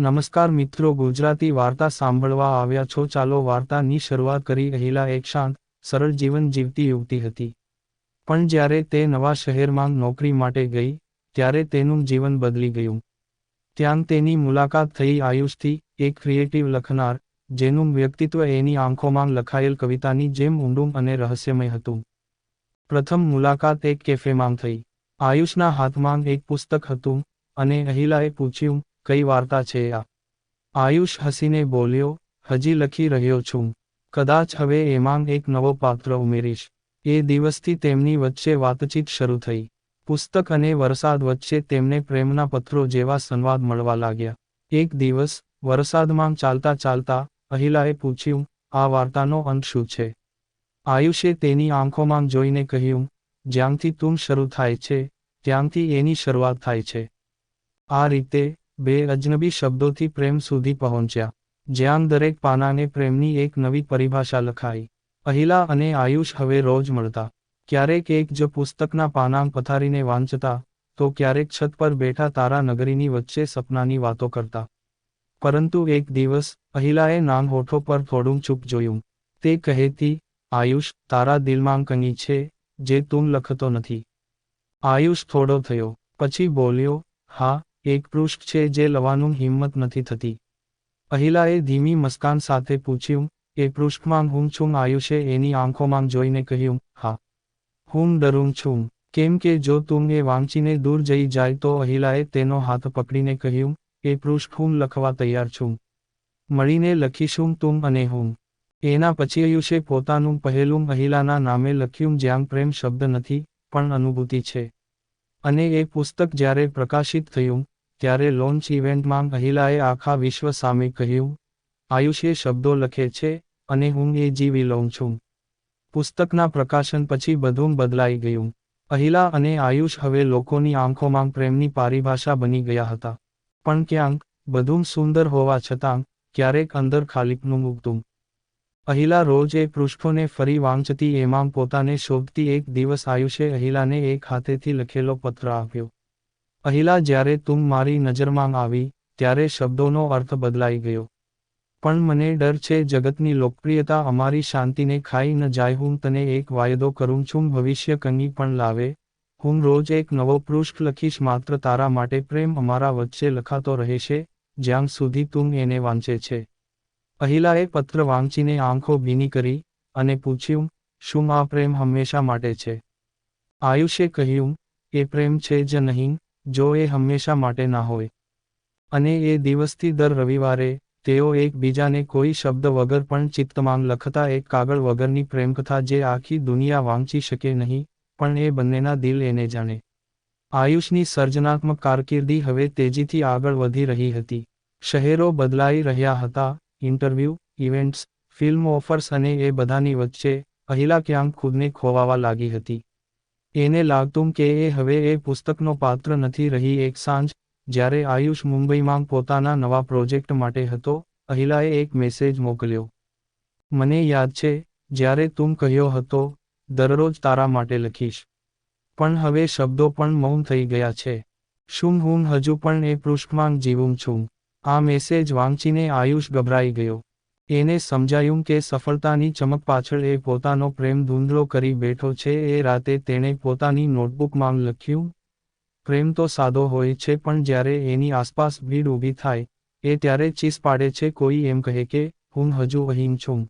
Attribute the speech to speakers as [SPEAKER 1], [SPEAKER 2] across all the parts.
[SPEAKER 1] નમસ્કાર મિત્રો, ગુજરાતી વાર્તા સાંભળવા આવ્યા છો. ચાલો વાર્તાની શરૂઆત કરી. અહિલા એક શાંત, સરળ જીવન જીવતી યુવતી હતી. પણ જ્યારે તે નવા શહેરમાં નોકરી માટે ગઈ, ત્યારે તેનું જીવન બદલી ગયું. ત્યાં તેની મુલાકાત થઈ આયુષથી, એક ક્રિએટિવ લખનાર, જેનું વ્યક્તિત્વ એની આંખોમાં લખાયેલ કવિતાની જેમ ઊંડું અને રહસ્યમય હતું. પ્રથમ મુલાકાત એક કેફેમાં થઈ. આયુષના હાથમાં એક પુસ્તક હતું અને અહિલાએ પૂછ્યું કઈ વાર્તા છે આ? આયુષ હસીને બોલ્યો, હજી લખી રહ્યો છું. કદાચ હવે એમાં એક નવો પાત્ર ઉમેરીશ. એ દિવસથી તેમની વચ્ચે વાતચીત શરૂ થઈ. પુસ્તક અને વરસાદ વચ્ચે તેમને પ્રેમના પત્રો જેવા સંવાદ મળવા લાગ્યા. એક દિવસ, વરસાદમાં ચાલતા ચાલતા, અહિલાએ પૂછ્યું, આ વાર્તાનો અંત શું છે? આયુષે તેની આંખોમાં જોઈને કહ્યું, જ્યાંથી તું શરૂ થાય છે, ત્યાંથી એની શરૂઆત થાય છે. આ રીતે બે અજનબી શબ્દોથી પ્રેમ સુધી પહોંચ્યા. જ્યાં દરેક પાનાને પ્રેમની એક નવી પરિભાષા લખાઈ. અહિલા અને આયુષ હવે રોજ મળતા. ક્યારેક એક જ પુસ્તકના પાનાં પથારીને વાંચતા, તો ક્યારેક છત પર બેઠા તારા નગરીની વચ્ચે સપનાની વાતો કરતા. પરંતુ એક દિવસ, અહિલાએ નામ હોઠો પર થોડું ચૂપ જોયું. તે કહેતી આયુષ, તારા દિલમાં કંઈ છે, જે તું લખતો નથી. આયુષ થોડો થયો, પછી બોલ્યો, હા એક પૃષ્ઠ છે જે લવાનું હિંમત નથી થતી. અહિલાએ ધીમી મસ્કાન સાથે પૂછ્યું, એ પૃષ્ઠમાં હું છું આયુષે એની આંખોમાં જોઈને કહ્યું, હા. હું ડરું છું. કેમ કે જો તું એ વાંચીને દૂર જઈ જાય તો અહિલાએ તેનો હાથ પકડીને કહ્યું, એ પૃષ્ઠ હું લખવા તૈયાર છું. મળીને લખીશું તું અને હું. એના પછી આયુષે પોતાનું પહેલું અહિલાના નામે લખ્યું, જ્યાં પ્રેમ શબ્દ નથી, પણ અનુભૂતિ છે. અને એ પુસ્તક જ્યારે પ્રકાશિત થયું, ત્યારે લોન્ચ ઇવેન્ટમાં અહિલાએ આખા વિશ્વ સામે કહ્યું આયુષે શબ્દો લખે છે અને હું એ જીવી લઉં છું. પુસ્તકના પ્રકાશન પછી બધું બદલાઈ ગયું. અહિલા અને આયુષ હવે લોકોની આંખોમાં પ્રેમની પારિભાષા બની ગયા હતા. પણ ક્યાંક, બધું સુંદર હોવા છતાં, ક્યારેક અંદર ખાલીપનું મૂકતું. અહિલા રોજ એ પૃષ્ઠોને ફરી વાંચતી, એમાં પોતાને શોભતી એક દિવસ આયુષે અહિલાને એક હાથેથી લખેલો પત્ર આપ્યો. અહિલા, જ્યારે તું મારી નજરમાં આવી, ત્યારે શબ્દોનો અર્થ બદલાઈ ગયો. પણ મને ડર છે, જગતની લોકપ્રિયતા અમારી શાંતિને ખાઈ ન જાય, હું તને એક વાયદો કરું છું, ભવિષ્ય કંઈ પણ લાવે. હું રોજ એક નવો પૃષ્ઠ લખીશ, માત્ર તારા માટે પ્રેમ અમારા વચ્ચે લખાતો રહેશે, જ્યાં સુધી તું એને વાંચે છે. અહિલાએ પત્ર વાંચીને આંખો ભીની કરી અને પૂછ્યું, શું આ પ્રેમ હંમેશા માટે છે? આયુષે કહ્યું, એ પ્રેમ છે જ નહીં, જો એ હંમેશા માટે ના હોય. અને એ દિવસથી દર રવિવારે તેઓ એકબીજાને કોઈ શબ્દ વગર પણ ચિત્તમાં લખતા, એક કાગળ વગરની પ્રેમકથા જે આખી દુનિયા વાંચી શકે નહીં, પણ એ બંનેના દિલ એને જાણે. આયુષની સર્જનાત્મક કારકિર્દી હવે તેજીથી આગળ વધી રહી હતી. શહેરો બદલાઈ રહ્યા હતા ઇન્ટરવ્યૂ, ઇવેન્ટ્સ, ફિલ્મ ઓફર્સ અને એ બધાની વચ્ચે અહિલા ક્યાંક ખુદને ખોવાવા લાગી હતી. એને લાગતું કે એ હવે એ પુસ્તકનો પાત્ર નથી રહી એક સાંજ, જ્યારે આયુષ મુંબઈમાં પોતાના નવા પ્રોજેક્ટ માટે હતો અહિલાએ એક મેસેજ મોકલ્યો. મને યાદ છે, જ્યારે તું કહ્યો હતો, દરરોજ તારા માટે લખીશ. પણ હવે શબ્દો પણ મૌન થઈ ગયા છે. શું હું હજુ પણ એ પૃષ્ઠમાં જીવું છું? આ મેસેજ વાંચીને આયુષ ગભરાઈ ગયો. એને સમજાયું કે સફળતાની ચમક પાછળ એ પોતાનો પ્રેમ ધૂંધળો કરી બેઠો છે. એ રાતે તેણે પોતાની નોટબુકમાં લખ્યું, પ્રેમ તો સાદો હોય છે, પણ જ્યારે એની આસપાસ ભીડ ઊભી થાય, એ ત્યારે ચીસ પાડે છે. કોઈ એમ કહે કે, હું હજુ અહીં છું.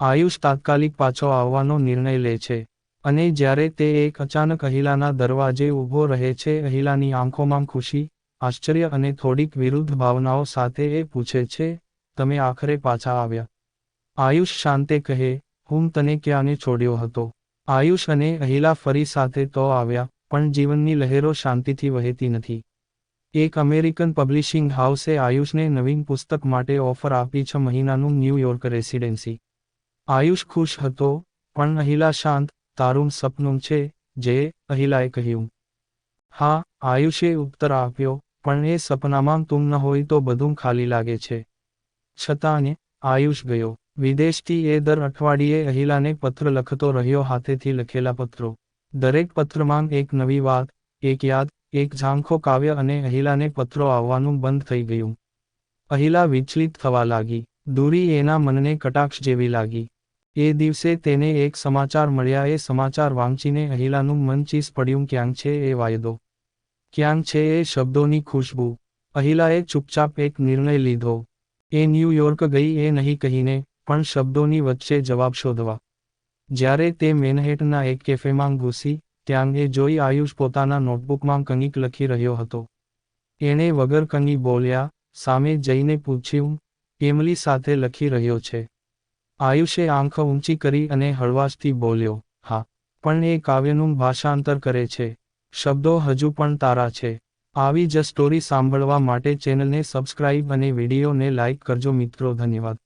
[SPEAKER 1] આયુષ તાત્કાલિક પાછો આવવાનો નિર્ણય લે છે અને જ્યારે તે એક અચાનક અહિલાના દરવાજે ઊભો રહે છે, અહિલાની આંખોમાં ખુશી આશ્ચર્ય અને થોડીક વિરુદ્ધ ભાવનાઓ સાથે એ પૂછે છે, તમે આખરે પાછા આવ્યા? આયુષ શાંતે કહે, હું તને ક્યાંને છોડ્યો હતો? આયુષ અને અહિલા ફરી સાથે તો આવ્યા, પણ જીવનની લહેરો શાંતિથી વહેતી નથી. એક અમેરિકન પબ્લિશિંગ હાઉસે આયુષને નવીન પુસ્તક માટે ઓફર આપી છ મહિનાનું ન્યૂયોર્ક રેસિડેન્સી. આયુષ ખુશ હતો, પણ અહિલા શાંત, તારું સપનું છે, જે અહિલાએ કહ્યું. હા, આયુષે ઉત્તર આપ્યો પણ એ સપનામાં તું ન હોય તો બધું ખાલી લાગે છે. છતાંને આયુષ ગયો. વિદેશથી એ દર અઠવાડિયે અહિલાને પત્ર લખતો રહ્યો, હાથેથી લખેલા પત્રો. દરેક પત્રમાં એક નવી વાત, એક યાદ, એક ઝાંખો કાવ્ય અને અહિલાને પત્રો આવવાનું બંધ થઈ ગયું. અહિલા વિચલિત થવા લાગી. દૂરી એના મનને કટાક્ષ જેવી લાગી. એ દિવસે તેને એક સમાચાર મળ્યા, એ સમાચાર વાંચીને અહિલાનું મન ચીસ પડ્યું ક્યાંક છે એ વાયદો? ક્યાંક છે એ શબ્દોની ખુશ્બુ? અહિલાએ ચૂપચાપ એક નિર્ણય લીધો. એ ન્યૂયોર્ક ગઈ એ નહીં કહીને, પણ શબ્દોની વચ્ચે જવાબ શોધવા. જ્યારે તે મેનહેટના એક કેફેમાં ઘૂસી, ત્યાં એ જોઈ આયુષ પોતાના નોટબુકમાં કંઈક લખી રહ્યો હતો. એણે વગર કંઈ બોલ્યા, સામે જઈને પૂછ્યું, એમલી સાથે લખી રહ્યો છે. આયુષે આંખ ઊંચી કરી અને હળવાશથી બોલ્યો, હા, પણ એ કાવ્યનું ભાષાંતર કરે છે. શબ્દો હજુ પણ તારા છે. આવી જ સ્ટોરી સાંભળવા માટે ચેનલને સબસ્ક્રાઇબ અને વિડીયોને લાઇક કરજો મિત્રો, ધન્યવાદ.